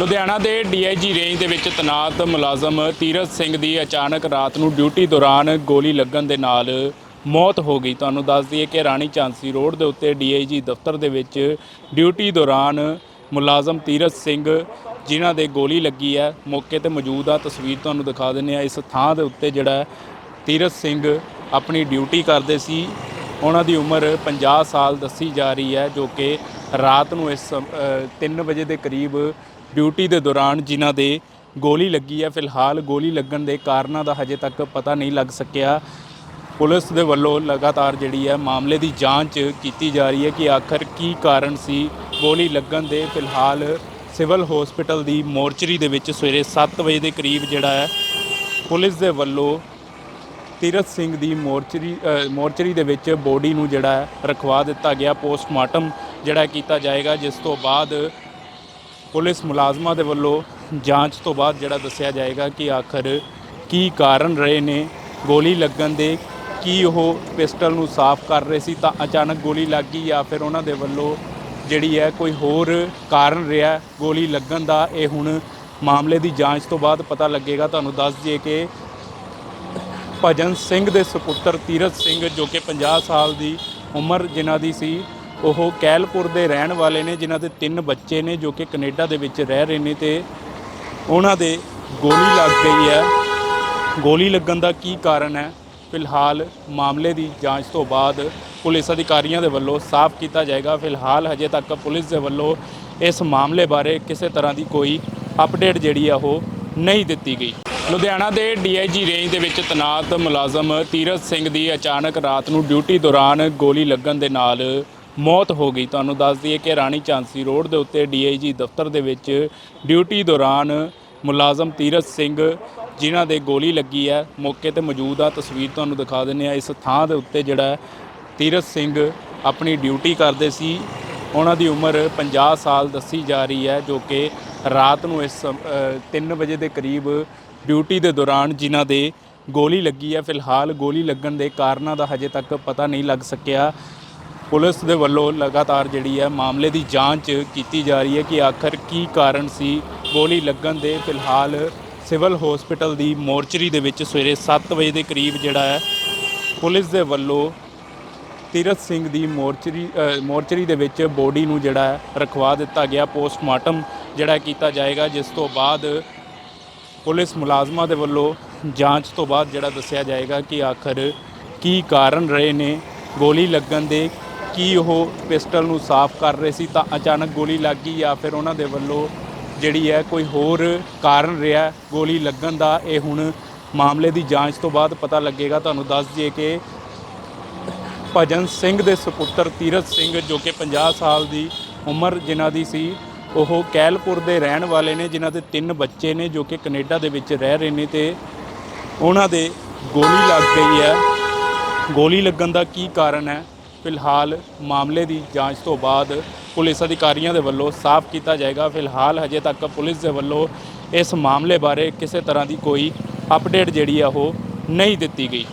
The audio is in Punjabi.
ਲੁਧਿਆਣਾ ਦੇ ਡੀਆਈਜੀ ਰੇਂਜ ਦੇ ਵਿੱਚ ਤਨਾਤ ਮੁਲਾਜ਼ਮ ਤੀਰਥ ਸਿੰਘ ਦੀ ਅਚਾਨਕ ਰਾਤ ਨੂੰ ਡਿਊਟੀ ਦੌਰਾਨ ਗੋਲੀ ਲੱਗਣ ਦੇ ਨਾਲ ਮੌਤ ਹੋ ਗਈ। ਤੁਹਾਨੂੰ ਦੱਸ ਦਈਏ ਕਿ ਰਾਣੀ ਝਾਂਸੀ ਰੋਡ ਦੇ ਉੱਤੇ ਡੀਆਈਜੀ ਦਫ਼ਤਰ ਦੇ ਵਿੱਚ ਡਿਊਟੀ ਦੌਰਾਨ ਮੁਲਾਜ਼ਮ ਤੀਰਥ ਸਿੰਘ, ਜਿਨ੍ਹਾਂ ਦੇ ਗੋਲੀ ਲੱਗੀ ਹੈ, ਮੌਕੇ ਤੇ ਮੌਜੂਦ ਆ। ਤਸਵੀਰ ਤੁਹਾਨੂੰ ਦਿਖਾ ਦਿੰਦੇ ਆ ਇਸ ਥਾਂ ਦੇ ਉੱਤੇ ਜਿਹੜਾ ਹੈ ਤੀਰਥ ਸਿੰਘ ਆਪਣੀ ਡਿਊਟੀ ਕਰਦੇ ਸੀ। ਉਹਨਾਂ ਦੀ ਉਮਰ 50 ਸਾਲ ਦੱਸੀ ਜਾ ਰਹੀ ਹੈ, ਜੋ ਕਿ ਰਾਤ ਨੂੰ ਇਸ 3 ਵਜੇ ਦੇ ਕਰੀਬ ਡਿਊਟੀ ਦੇ ਦੌਰਾਨ ਜਿਨ੍ਹਾਂ ਦੇ ਗੋਲੀ ਲੱਗੀ ਹੈ, ਫਿਲਹਾਲ ਗੋਲੀ ਲੱਗਣ ਦੇ ਕਾਰਨਾਂ ਦਾ ਹਜੇ ਤੱਕ ਪਤਾ ਨਹੀਂ ਲੱਗ ਸਕਿਆ। ਪੁਲਿਸ ਦੇ ਵੱਲੋਂ ਲਗਾਤਾਰ ਜਿਹੜੀ ਹੈ ਮਾਮਲੇ ਦੀ ਜਾਂਚ ਕੀਤੀ ਜਾ ਰਹੀ ਹੈ ਕਿ ਆਖਰ ਕੀ ਕਾਰਨ ਸੀ ਗੋਲੀ ਲੱਗਣ ਦੇ। ਫਿਲਹਾਲ ਸਿਵਲ ਹਸਪੀਟਲ ਦੀ ਮੋਰਚਰੀ ਦੇ ਵਿੱਚ ਸਵੇਰੇ 7 ਵਜੇ ਦੇ ਕਰੀਬ ਜਿਹੜਾ ਹੈ, ਪੁਲਿਸ ਦੇ ਵੱਲੋਂ ਤੀਰਥ ਸਿੰਘ ਦੀ ਮੋਰਚਰੀ ਮੋਰਚਰੀ ਦੇ ਵਿੱਚ ਬੋਡੀ ਨੂੰ ਜਿਹੜਾ ਰਖਵਾ ਦਿੱਤਾ ਗਿਆ। ਪੋਸਟਮਾਰਟਮ ਜਿਹੜਾ ਕੀਤਾ ਜਾਏਗਾ, ਜਿਸ ਤੋਂ ਬਾਅਦ ਪੁਲਿਸ ਮੁਲਾਜ਼ਮਾਂ ਦੇ ਵੱਲੋਂ ਜਾਂਚ ਤੋਂ ਬਾਅਦ ਜਿਹੜਾ ਦੱਸਿਆ ਜਾਏਗਾ ਕਿ ਆਖਰ ਕੀ ਕਾਰਨ ਰਹੇ ਨੇ, ਗੋਲੀ ਲੱਗਣ ਦੇ ਕੀ ਉਹ ਪਿਸਟਲ ਨੂੰ ਸਾਫ਼ ਕਰ ਰਹੇ ਸੀ ਤਾਂ ਅਚਾਨਕ ਗੋਲੀ ਲੱਗ ਗਈ ਜਾਂ ਫਿਰ ਉਹਨਾਂ ਦੇ ਵੱਲੋਂ ਜਿਹੜੀ ਹੈ ਕੋਈ ਹੋਰ ਕਾਰਨ ਰਿਹਾ ਗੋਲੀ ਲੱਗਣ ਦਾ, ਇਹ ਹੁਣ ਮਾਮਲੇ ਦੀ ਜਾਂਚ ਤੋਂ ਬਾਅਦ ਪਤਾ ਲੱਗੇਗਾ। ਤੁਹਾਨੂੰ ਦੱਸ ਦਈਏ ਕਿ ਭਜਨ ਸਿੰਘ ਦੇ ਸੁਪੁੱਤਰ ਤੀਰਥ ਸਿੰਘ ਜੋ ਕਿ 50 ਸਾਲ ਦੀ ਉਮਰ ਜਿਨ੍ਹਾਂ ਦੀ ਸੀ ਉਹ ਕੈਲਪੁਰ ਦੇ ਰਹਿਣ ਵਾਲੇ ਨੇ, ਜਿਨ੍ਹਾਂ ਦੇ ਤਿੰਨ ਬੱਚੇ ਨੇ ਜੋ ਕਿ ਕੈਨੇਡਾ ਦੇ ਵਿੱਚ ਰਹਿ ਰਹੇ ਨੇ ਤੇ ਉਹਨਾਂ ਦੇ ਗੋਲੀ ਲੱਗ ਗਈ ਹੈ। ਗੋਲੀ ਲੱਗਣ ਦਾ ਕੀ ਕਾਰਨ ਹੈ? ਫਿਲਹਾਲ ਮਾਮਲੇ ਦੀ ਜਾਂਚ ਤੋਂ ਬਾਅਦ ਪੁਲਿਸ ਅਧਿਕਾਰੀਆਂ ਦੇ ਵੱਲੋਂ ਸਾਫ਼ ਕੀਤਾ ਜਾਏਗਾ। ਫਿਲਹਾਲ ਹਜੇ ਤੱਕ ਪੁਲਿਸ ਦੇ ਵੱਲੋਂ ਇਸ ਮਾਮਲੇ ਬਾਰੇ ਕਿਸੇ ਤਰ੍ਹਾਂ ਦੀ ਕੋਈ ਅਪਡੇਟ ਜਿਹੜੀ ਆ ਉਹ ਨਹੀਂ ਦਿੱਤੀ ਗਈ। ਲੁਧਿਆਣਾ ਦੇ ਡੀਆਈਜੀ ਰੇਂਜ ਦੇ ਵਿੱਚ ਤਨਾਤ ਮੁਲਾਜ਼ਮ ਤੀਰਥ ਸਿੰਘ ਦੀ ਅਚਾਨਕ ਰਾਤ ਨੂੰ ਡਿਊਟੀ ਦੌਰਾਨ ਗੋਲੀ ਲੱਗਣ ਦੇ ਨਾਲ ਮੌਤ ਹੋ ਗਈ। ਤੁਹਾਨੂੰ ਦੱਸ ਦਈਏ ਕਿ ਰਾਣੀ ਝਾਂਸੀ ਰੋਡ ਦੇ ਉੱਤੇ ਡੀਆਈਜੀ ਦਫ਼ਤਰ ਦੇ ਵਿੱਚ ਡਿਊਟੀ ਦੌਰਾਨ ਮੁਲਾਜ਼ਮ ਤੀਰਥ ਸਿੰਘ, ਜਿਨ੍ਹਾਂ ਦੇ ਗੋਲੀ ਲੱਗੀ ਹੈ, ਮੌਕੇ ਤੇ ਮੌਜੂਦ ਆ। ਤਸਵੀਰ ਤੁਹਾਨੂੰ ਦਿਖਾ ਦਿੰਦੇ ਆ ਇਸ ਥਾਂ ਦੇ ਉੱਤੇ ਜਿਹੜਾ ਹੈ ਤੀਰਥ ਸਿੰਘ ਆਪਣੀ ਡਿਊਟੀ ਕਰਦੇ ਸੀ। ਉਹਨਾਂ ਦੀ ਉਮਰ 50 ਸਾਲ ਦੱਸੀ ਜਾ ਰਹੀ ਹੈ, ਜੋ ਕਿ ਰਾਤ ਨੂੰ ਇਸ 3 ਵਜੇ ਦੇ ਕਰੀਬ ਡਿਊਟੀ ਦੇ ਦੌਰਾਨ ਜਿਨ੍ਹਾਂ ਦੇ ਗੋਲੀ ਲੱਗੀ ਹੈ। ਫਿਲਹਾਲ ਗੋਲੀ ਲੱਗਣ ਦੇ ਕਾਰਨਾਂ ਦਾ ਹਜੇ ਤੱਕ ਪਤਾ ਨਹੀਂ ਲੱਗ ਸਕਿਆ। ਪੁਲਿਸ ਦੇ ਵੱਲੋਂ ਲਗਾਤਾਰ ਜਿਹੜੀ ਹੈ ਮਾਮਲੇ ਦੀ ਜਾਂਚ ਕੀਤੀ ਜਾ ਰਹੀ ਹੈ ਕਿ ਆਖਰ ਕੀ ਕਾਰਨ ਸੀ। ਗੋਲੀ ਲੱਗਣ ਦੇ ਫਿਲਹਾਲ ਸਿਵਲ ਹਸਪੀਟਲ ਦੀ ਮੋਰਚਰੀ ਦੇ ਵਿੱਚ ਸਵੇਰੇ 7 ਵਜੇ ਦੇ ਕਰੀਬ ਜਿਹੜਾ ਹੈ, ਪੁਲਿਸ ਦੇ ਵੱਲੋਂ ਤੀਰਥ ਸਿੰਘ ਦੀ ਮੋਰਚਰੀ ਮੋਰਚਰੀ ਦੇ ਵਿੱਚ ਬੋਡੀ ਨੂੰ ਜਿਹੜਾ ਰਖਵਾ ਦਿੱਤਾ ਗਿਆ। ਪੋਸਟਮਾਰਟਮ ਜਿਹੜਾ ਕੀਤਾ ਜਾਏਗਾ, ਜਿਸ ਤੋਂ ਬਾਅਦ ਪੁਲਿਸ ਮੁਲਾਜ਼ਮਾਂ ਦੇ ਵੱਲੋਂ ਜਾਂਚ ਤੋਂ ਬਾਅਦ ਜਿਹੜਾ ਦੱਸਿਆ ਜਾਏਗਾ ਕਿ ਆਖਰ ਕੀ ਕਾਰਨ ਰਹੇ ਨੇ। ਗੋਲੀ ਲੱਗਣ ਦੇ ਕੀ ਉਹ ਪਿਸਟਲ ਨੂੰ ਸਾਫ਼ ਕਰ ਰਹੇ ਸੀ ਤਾਂ ਅਚਾਨਕ ਗੋਲੀ ਲੱਗ ਗਈ ਜਾਂ ਫਿਰ ਉਹਨਾਂ ਦੇ ਵੱਲੋਂ ਜਿਹੜੀ ਹੈ ਕੋਈ ਹੋਰ ਕਾਰਨ ਰਿਹਾ ਗੋਲੀ ਲੱਗਣ ਦਾ, ਇਹ ਹੁਣ ਮਾਮਲੇ ਦੀ ਜਾਂਚ ਤੋਂ ਬਾਅਦ ਪਤਾ ਲੱਗੇਗਾ। ਤੁਹਾਨੂੰ ਦੱਸ ਦਈਏ ਕਿ ਭਜਨ ਸਿੰਘ ਦੇ ਸੁਪੁੱਤਰ ਤੀਰਥ ਸਿੰਘ ਜੋ ਕਿ 50 ਸਾਲ ਦੀ ਉਮਰ ਜਿਨ੍ਹਾਂ ਦੀ ਸੀ, ਉਹ ਕੈਲਪੁਰ ਦੇ ਰਹਿਣ ਵਾਲੇ ਨੇ, ਜਿਨ੍ਹਾਂ ਦੇ ਤਿੰਨ ਬੱਚੇ ਨੇ ਜੋ ਕਿ ਕੈਨੇਡਾ ਦੇ ਵਿੱਚ ਰਹਿ ਰਹੇ ਨੇ ਤੇ ਉਹਨਾਂ ਦੇ ਗੋਲੀ ਲੱਗ ਗਈ ਹੈ। ਗੋਲੀ ਲੱਗਣ ਦਾ ਕੀ ਕਾਰਨ ਹੈ? ਫਿਲਹਾਲ ਮਾਮਲੇ ਦੀ ਜਾਂਚ ਤੋਂ ਬਾਅਦ ਪੁਲਿਸ ਅਧਿਕਾਰੀਆਂ ਦੇ ਵੱਲੋਂ ਸਾਫ਼ ਕੀਤਾ ਜਾਏਗਾ। ਫਿਲਹਾਲ ਹਜੇ ਤੱਕ ਪੁਲਿਸ ਦੇ ਵੱਲੋਂ ਇਸ ਮਾਮਲੇ ਬਾਰੇ ਕਿਸੇ ਤਰ੍ਹਾਂ ਦੀ ਕੋਈ ਅਪਡੇਟ ਜਿਹੜੀ ਆ ਉਹ ਨਹੀਂ ਦਿੱਤੀ ਗਈ।